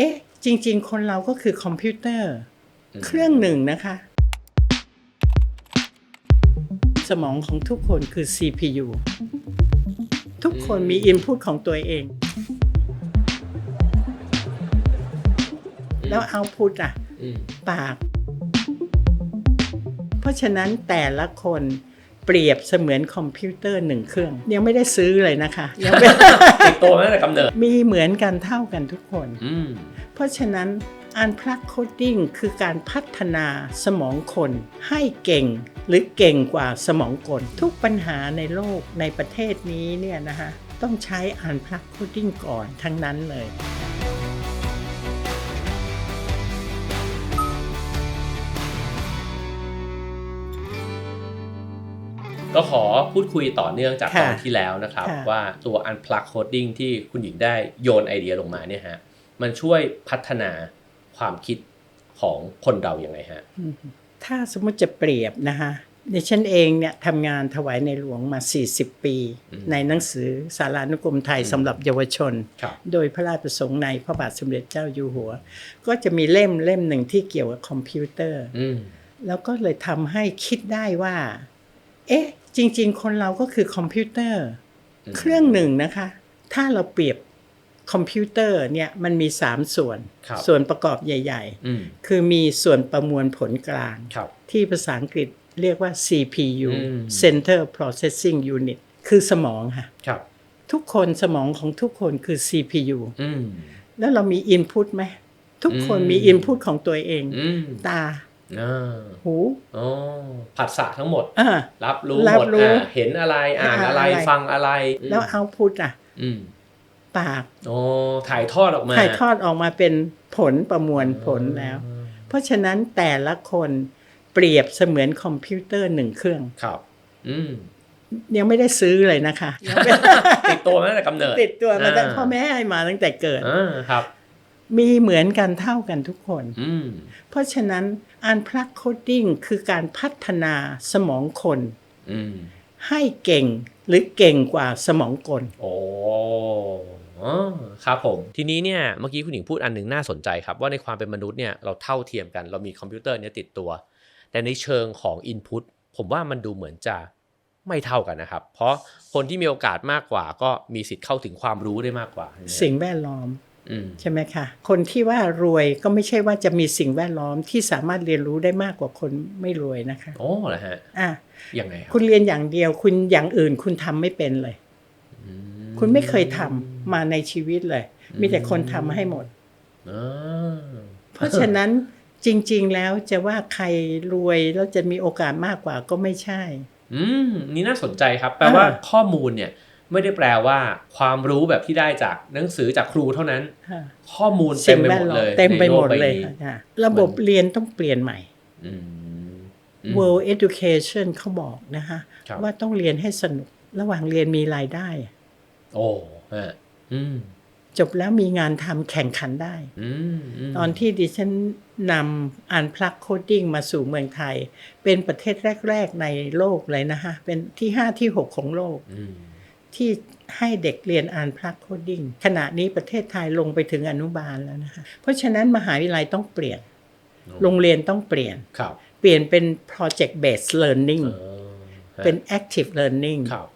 อ๊ะ จริง ๆ คนเราก็คือคอมพิวเตอร์ เครื่องหนึ่งนะคะ สมองของทุกคนคือ CPU ทุกคนมี input ของตัวเอง แล้ว output อะอืมปาก เพราะฉะนั้นแต่ละคนเปรียบเสมือนคอมพิวเตอร์หนึ่งเครื่อง ยังไม่ได้ซื้อเลยนะคะยังไม่ติดตัวมาตั้งแต่กำเนิดมีเหมือนกันเท่ากันทุกคน อืมเพราะฉะนั้นอันพลักโคดดิ้งคือการพัฒนาสมองคนให้เก่งหรือเก่งกว่าสมองกล ทุกปัญหาในโลกในประเทศนี้เนี่ยนะคะต้องใช้อันพลักโคดดิ้งก่อนทั้งนั้นเลย ก็ขอพูดคุยต่อเนื่องจากค่ะตอนที่แล้วนะครับค่ะว่าตัว unplug coding ที่คุณหญิงได้โยนไอเดียลงมาเนี่ยฮะมันช่วยพัฒนาความคิดของคนเราอย่างไงฮะ ถ้าสมมติจะเปรียบนะคะในฉันเองเนี่ยทำงานถวายในหลวงมา 40 ปีอืมในหนังสือสารานุกรมไทยอืมสำหรับเยาวชนครับโดยพระราชประสงค์ในพระบาทสมเด็จเจ้าอยู่หัว ก็จะมีเล่มเล่มหนึ่งที่เกี่ยวกับคอมพิวเตอร์อืมแล้วก็เลยทำให้คิดได้ว่า เอ๊ะ จริง ๆ คนเราก็คือคอมพิวเตอร์อืมเครื่องหนึ่งนะคะ ถ้าเราเปรียบคอมพิวเตอร์เนี่ยมันมี 3 ส่วนครับส่วนประกอบใหญ่อืมๆคือมีส่วนประมวลผลกลางครับที่ภาษาอังกฤษเรียกว่า CPU อืม Center Processing Unit คือสมองค่ะครับทุกคนสมองของทุกคนคือ CPU อืมแล้วเรามี Input ไหม ทุกคนอืมมี Input ของตัวเองอืมตา อ่าหูอ๋อผัสสะทั้งหมดอ่ารับรู้รัหบมดรู้อ่าเห็นอะไรอ่านอะไรอ่านอะไรฟังอะไร แล้ว Output อะอืมปากอ๋อถ่ายทอดออกมา ถ่ายทอดออกมาเป็นผลประมวลผลแล้ว เพราะฉะนั้นแต่ละคนเปรียบเสมือนคอมพิวเตอร์หนึ่งเครื่องครับ อืมยังไม่ได้ซื้อเลยนะคะยังไม่ติดตัวมาตั้งแต่กำเนิด ติดตัวมาตั้งอ่าพ่อแม่ให้มาตั้งแต่เกิดอ่าครับ มีเหมือนกันเท่ากันทุกคนอืมเพราะฉะนั้นอันพลักโคดดิ้งคือการพัฒนาสมองคนอืมให้เก่งหรือเก่งกว่าสมองกลโอ้อ๋อครับผม ทีนี้เนี่ยเมื่อกี้คุณหญิงพูดอันหนึ่งน่าสนใจครับ ว่าในความเป็นมนุษย์เนี่ยเราเท่าเทียมกัน เรามีคอมพิวเตอร์เนี่ยติดตัว แต่ในเชิงของ Input ผมว่ามันดูเหมือนจะไม่เท่ากันนะครับ เพราะคนที่มีโอกาสมากกว่า ก็มีสิทธิ์เข้าถึงความรู้ได้มากกว่า สิ่งแวดล้อมอืม ใช่ไหมคะคนที่ว่ารวยก็ไม่ใช่ว่าจะมีสิ่งแวดล้อมที่สามารถเรียนรู้ได้มากกว่าคนไม่รวยนะคะโอ้เหรอฮะอะยังไงครับคุณเรียนอย่างเดียวคุณอย่างอื่นคุณทำไม่เป็นเลยอืมคุณไม่เคยทำมาในชีวิตเลย มีแต่คนทำให้หมดอ่าเพราะฉะนั้นจริง ๆ แล้วจะว่าใครรวยแล้วจะมีโอกาสมากกว่าก็ไม่ใช่ อืมนี่น่าสนใจครับ แปลว่าอ่าข้อมูลเนี่ย ไม่ได้แปลว่า ความรู้แบบที่ได้จากหนังสือจากครูเท่านั้นค่ะข้อมูลเต็สิ่มงไปแวหมดดล้อเลมยเต็มไปหมดในโกใบเลยนี้ค่ะระบบเรียนต้องเปลี่ยนใหม่อืมอืม World Education เขาบอกนะคะครับว่าต้องเรียนให้สนุกระหว่างเรียนมีรายได้ โอ้ฮะอืมจบแล้วมีงานทำแข่งขันได้อืมมตอนที่ดิฉันนำอ่านพลักโคดดิ้งมาสู่เมืองไทย เป็นประเทศแรก ๆ ในโลกเลยนะคะเป็นที่5ที่6ของโลกอืม ที่ให้เด็กเรียนอ่านพลักโคดดิ้งขณะนี้ประเทศไทยลงไปถึงอนุบาลแล้วนะคะเพราะฉะนั้นมหาวิทยาลัยต้องเปลี่ยน โรงเรียนต้องเปลี่ยนครับเปลี่ยนเป็น project based learning เออฮะเป็น active learning ครับ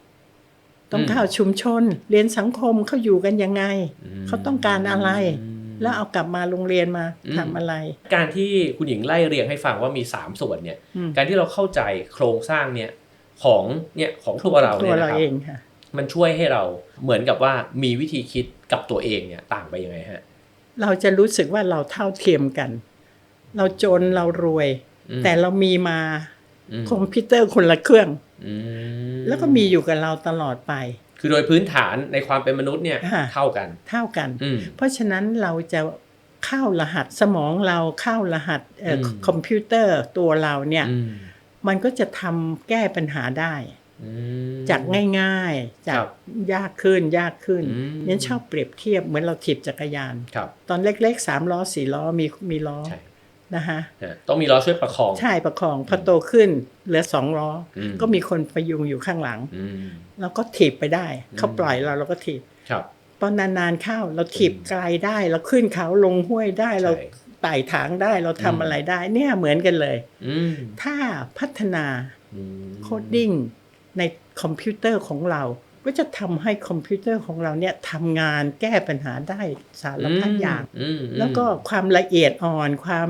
ต้องอืมเข้าชุมชน เรียนสังคมเขาอยู่กันยังไงอืมเขาต้องการอะไรอืมแล้วเอากลับมาโรงเรียนมาอืมทำอะไร การที่คุณหญิงไล่เรียงให้ฟังว่ามี 3 ส่วนเนี่ยอืมการที่เราเข้าใจโครงสร้างเนี่ยของเนี่ยของตัวเราตัเนี่วยนะเราครับเองค่ะ มันช่วยให้เราเหมือนกับว่ามีวิธีคิดกับตัวเองเนี่ยต่างไปยังไงฮะ เราจะรู้สึกว่าเราเท่าเทียมกัน เราจนเรารวยอืมแต่เรามีมาอืมคอมพิวเตอร์คนละเครื่องอืมแล้วก็มีอยู่กับเราตลอดไป คือโดยพื้นฐานในความเป็นมนุษย์เนี่ยค่ะเท่ากัน เท่ากันอืมเพราะฉะนั้นเราจะเข้ารหัสสมองเราเข้ารหัสเอ่ออมคอมพิวเตอร์ตัวเราเนี่ยอืมมันก็จะทำแก้ปัญหาได้อืม จากง่ายๆ จาครักบยากขึ้นยากขึ้นอืมนั้นชอบเปรียบเทียบเหมือนเราถีบจักรยานครับตอนเล็กๆสามล้อสี่ล้อมีมีล้อใช่นะคะฮะต้องมีล้อช่วยประคอง ใช่ประคองพอโตขึ้นเหลือสองล้ออมก็มีคนพยุงอยู่ข้างหลังอืมเราก็ถีบไปได้ เขาอืมปล่อยเราเราก็ถีบครับอนนานๆเข้าเราถีบไกลได้เราขึ้นเขาลงห้วยได้เราใช่ไต่ถางได้เราทำอืมอะไรได้ เนี่ยเหมือนกันเลยอืมถ้าพัฒนาอืมโคดดิ้ง ในคอมพิวเตอร์ของเรา ก็จะทำให้คอมพิวเตอร์ของเราเนี่ยทำงานแก้ปัญหาได้สารพัดอย่างอืมแล้วก็ความละเอียดอ่อนความ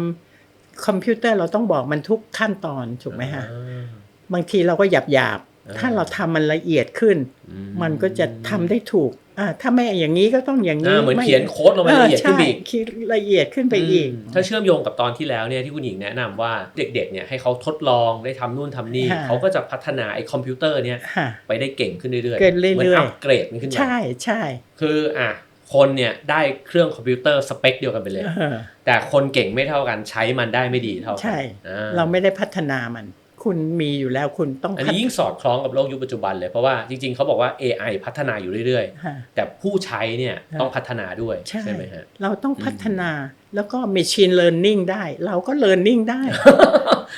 คอมพิวเตอร์เราต้องบอกมันทุกขั้นตอนถูกไหมฮะอ่าบางทีเราก็หยาบหยาบๆอ่าถ้าเราทำมันละเอียดขึ้นอืมันก็จะทำได้ถูก อ่าถ้าไม่อย่างนี้ก็ต้องอย่างนี้อ่าเหมือนไเขียนโค้ดลงไปละเอียดขึ้นไปอีกใช่คิดละเอียดขึ้นไปอีกมถ้าเชื่อมโยงกับตอนที่แล้วเนี่ยที่คุณหญิงแนะนำว่าเด็กๆเนี่ยให้เขาทดลองได้ทำนู่นทำนี่ค่ะเขาก็จะพัฒนาไอ้คอมพิวเตอร์เนี่ยค่ะไปได้เก่งขึ้นเรื่อยๆเก่งเรื่อยๆหมือนอัปเกรดมันขึ้นมาใช่ใช่คืออะคนเนี่ยได้เครื่องคอมพิวเตอร์สเปคเดียวกันไปเลยเออแต่คนเก่งไม่เท่ากันใช้มันได้ไม่ดีเท่ากัใช่อ่าเราไม่ได้พัฒนามัน คุณมีอยู่แล้วคุณต้องอันพัฒนี้ยิ่งสอดคล้องกับโลกยุคปัจจุบันเลยเพราะว่าจริงๆเขาบอกว่า AI พัฒนาอยู่เรื่อยฮะๆแต่ผู้ใช้เนี่ยฮะต้องพัฒนาด้วยใช่ใช่ไหมฮะเราต้องพัฒนาแล้วก็ machine learning ได้ เราก็ learning ได้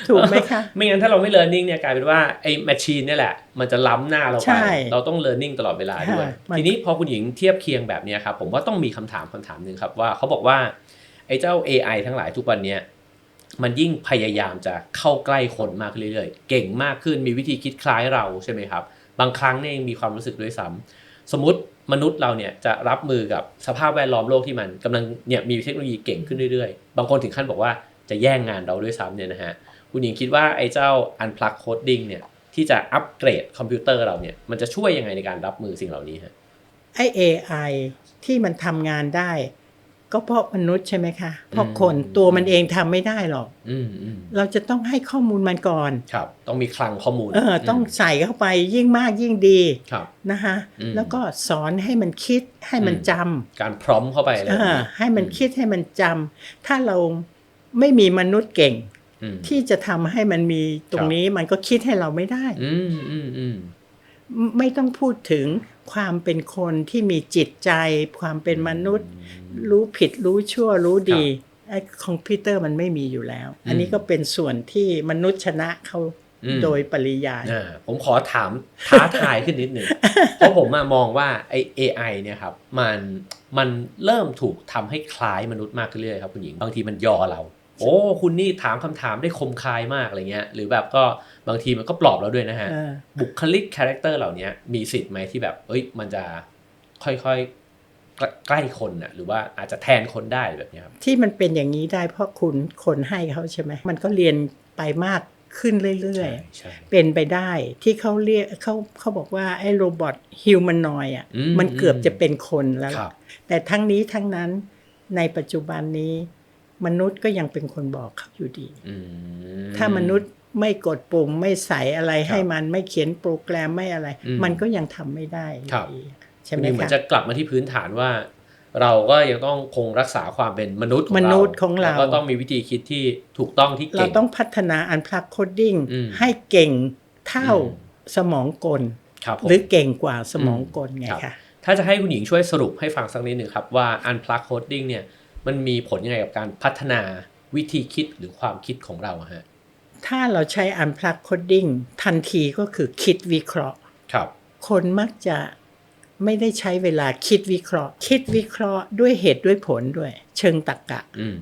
ถูกไหมคะ ไม่งั้นถ้าเราไม่ learning เนี่ยกลายเป็นว่าไอ้ machine เนี่ยแหละ มันจะล้ำหน้าเราใช่ไป เราต้อง learning ตลอดเวลาด้วยค่ะมันทีนี้พอคุณหญิงเทียบเคียงแบบเนี้ยครับผมว่าต้องมีคำถามคำถามหนึ่งครับว่าเขาบอกว่าไอ้เจ้า AI ทั้งหลายทุกวันเนี้ย มันยิ่งพยายามจะเข้าใกล้คนมากขึ้นเรื่อยๆ เก่งมากขึ้นมีวิธีคิดคล้ายเราใช่ไหมครับ บางครั้งเนี่ยยังมีความรู้สึกด้วยซ้ำสมมติมนุษย์เราเนี่ยจะรับมือกับสภาพแวดล้อมโลกที่มันกำลังเนี่ยมีเทคโนโลยีเก่งขึ้นเรื่อยๆ บางคนถึงขั้นบอกว่าจะแย่งงานเราด้วยซ้ำเนี่ยนะฮะคุณหญิงคิดว่าไอ้เจ้า unplug coding เนี่ยที่จะอัปเกรดคอมพิวเตอร์เราเนี่ยมันจะช่วยยังไงในการรับมือสิ่งเหล่านี้ฮะไอ AI ที่มันทำงานได้ ก็เพราะมนุษย์ใช่ไหมคะเพราะคนอืมตัวมันเองทำไม่ได้หรอกอืมอืมเราจะต้องให้ข้อมูลมันก่อนครับ ต้องมีคลังข้อมูล เออ ต้องใส่เข้าไปยิ่งมากยิ่งดีครับนะคะอืมแล้วก็สอนให้มันคิดให้มันอืมจำการพร้อมเข้าไปอะไรเอแบบอนี้ให้มันคิดให้มันจำถ้าเราไม่มีมนุษย์เก่งอืมที่จะทำให้มันมีตรงนี้มันก็คิดให้เราไม่ได้ อืมอืมอืมไม่ไม่ต้องพูดถึง ความเป็นคนที่มีจิตใจ ความเป็นมนุษย์ รู้ผิดรู้ชั่วรู้ดีไอ้คอมพิวเตอร์มันไม่มีอยู่แล้ว อันนี้ก็เป็นส่วนที่มนุษย์ชนะเขาอืมโดยปริยายอ่าผมขอถามท้าทายขึ้นนิดหนึ่งเพราะผมอะมองว่าไอ AI เนี่ยครับมันมันเริ่มถูกทำให้คล้ายมนุษย์มากขึ้นเรื่อยๆครับคุณหญิง บางทีมันยอเรา โอ้คุณนี่ถามคำถามได้คมคายมากอะไรเงี้ย หรือแบบก็บางทีมันก็ปลอบเราด้วยนะฮะเออบุคลิกคาแรคเตอร์เหล่านี้มีสิทธิ์ไหมที่แบบ เอ้ย มันจะค่อยๆใกล้ใกล้คนน่ะหรือว่าอาจจะแทนคนได้แบบเนี้ยครับที่มันเป็นอย่างนี้ได้เพราะคุณคนให้เขาใช่ไหมมันก็เรียนไปมากขึ้นเรื่อยใช่ๆเป็นไปได้ที่เขาเรียกเขาเขาบอกว่าไอ้โรบอทฮิวแมนอยอะอืมมันเกือบจะเป็นคนแล้วครับแต่ทั้งนี้ทั้งนั้นในปัจจุบันนี้ มนุษย์ก็ยังเป็นคนบอกเขาอยู่ดีอืมถ้ามนุษย์ไม่กดปุ่มไม่ใส่อะไรครับให้มันไม่เขียนโปรแกรมไม่อะไรอืมมันก็ยังทำไม่ได้ครับอยู่ดีใช่ไหมนี่เหมือคะนจะกลับมาที่พื้นฐานว่า เราก็ยังต้องคงรักษาความเป็นมนุษย์ของมเรานุษย์ของเราแล้วก็ต้องมีวิธีคิดที่ถูกต้องที่เราเก่งต้องพัฒนาอันพลักโคดดิ้งอืมให้เก่งเท่าอืมสมองกลครับผมหรือเก่งกว่าสมองกลไงครับคะถ้าจะให้คุณหญิงช่วยสรุปให้ฟังสักนิดหนึ่งครับว่า unplug coding เนี่ย มันมีผลยังไงกับการพัฒนาวิธีคิดหรือความคิดของเราอะฮะถ้าเราใช้อันพลักโคดดิ้งทันทีก็คือคิดวิเคราะห์ครับ คนมักจะไม่ได้ใช้เวลาคิดวิเคราะห์ คิดวิเคราะห์ด้วยเหตุด้วยผลด้วย เชิงตรรกะอืม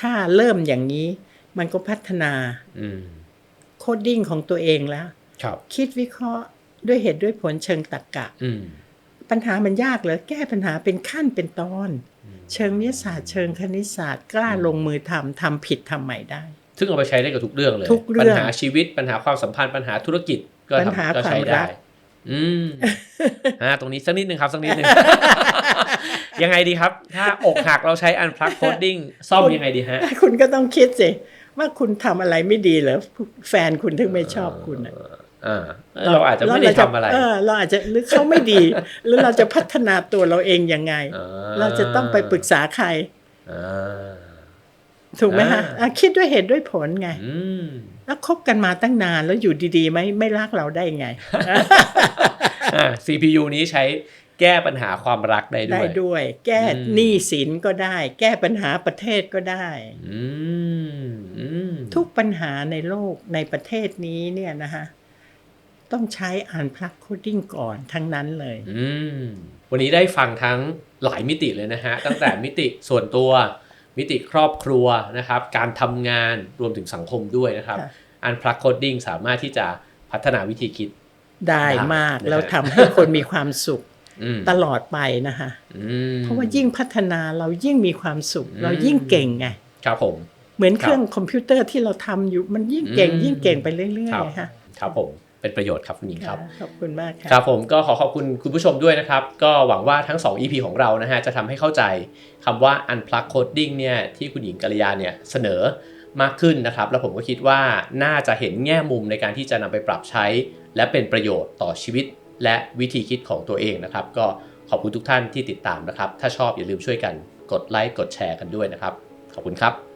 ถ้าเริ่มอย่างนี้มันก็พัฒนาอืมโคดดิ้งของตัวเองแล้วครับคิดวิเคราะห์ด้วยเหตุด้วยผลเชิงตรรกะอืมปัญหามันยากเหรอแก้ปัญหาเป็นขั้นเป็นตอน เชิงวิทยาศาสตร์เชิงคณิตศาสตร์กล้าลงมือทำทำผิดทำใหม่ได้ ซึ่งเอาไปใช้ได้กับทุกเรื่องเลย ทุกเรื่อง ปัญหาชีวิตปัญหาความสัมพันธ์ปัญหาธุรกิจก็ปัญหาทำก็ใช้ความรัได้กอืมอ่าตรงนี้สักนิดหนึ่งครับสักนิดหนึ่งยังไงดีครับ ถ้าอกหักเราใช้ unplug coding ซ่อมยังไงดีฮะ คุณก็ต้องคิดสิว่าคุณทำอะไรไม่ดีเหรอแฟนคุณถึงไม่ชอบคุณน่ะอ่า เราอาจจะไม่ได้ทำอะไรเออเราอาจจะหรือเขาไม่ดีหรือเราจะพัฒนาตัวเราเองยังไงอ่เราจะต้องไปปรึกษาใครอ่าถูกไหมฮะอ่าอะคิดด้วยเหตุด้วยผลไงอืมแล้วคบกันมาตั้งนานแล้วอยู่ดีๆ ไม่ไม่รักเราได้ไงอ่า CPU นี้ใช้แก้ปัญหาความรักได้ด้ได้วยด้วย แก้อืมหนี้สินก็ได้ แก้ปัญหาประเทศก็ได้อืมอืมทุกปัญหาในโลกในประเทศนี้เนี่ยนะฮะ ต้องใช้ Unplug Coding ก่อนทั้งนั้นเลยอืมวันนี้ได้ฟังทั้งหลายมิติเลยนะฮะ ตั้งแต่มิติส่วนตัว มิติครอบครัวนะครับ การทำงานรวมถึงสังคมด้วยนะครับค่ะอันพลักโคดดิ้งสามารถที่จะพัฒนาวิธีคิด ได้มากได้แล้วทำให้คนมีความสุขอืมตลอดไปนะคะอืมเพราะว่ายิ่งพัฒนาเรายิ่งมีความสุขอืมเรายิ่งเก่งไงครับผม เหมือนครับเครื่องคอมพิวเตอร์ที่เราทำอยู่มันยิ่งเก่งอืมยิ่งเก่งไปเรื่อยครับๆค่ะครับผม เป็นประโยชน์ครับคุณหญิงครับ ขอบคุณมากค่ะครับผมก็ขอขอบคุณคุณผู้ชมด้วยนะครับ ก็หวังว่าทั้ง 2 EP ของเรานะฮะจะทำให้เข้าใจคำว่า unplug coding เนี่ยที่คุณหญิงกัลยาเนี่ยเสนอมากขึ้นนะครับ แล้วผมก็คิดว่าน่าจะเห็นแง่มุมในการที่จะนำไปปรับใช้ และเป็นประโยชน์ต่อชีวิต และวิธีคิดของตัวเองนะครับ ก็ขอบคุณทุกท่านที่ติดตามนะครับ ถ้าชอบอย่าลืมช่วยกันกดไลค์กดแชร์กันด้วยนะครับ ขอบคุณครับ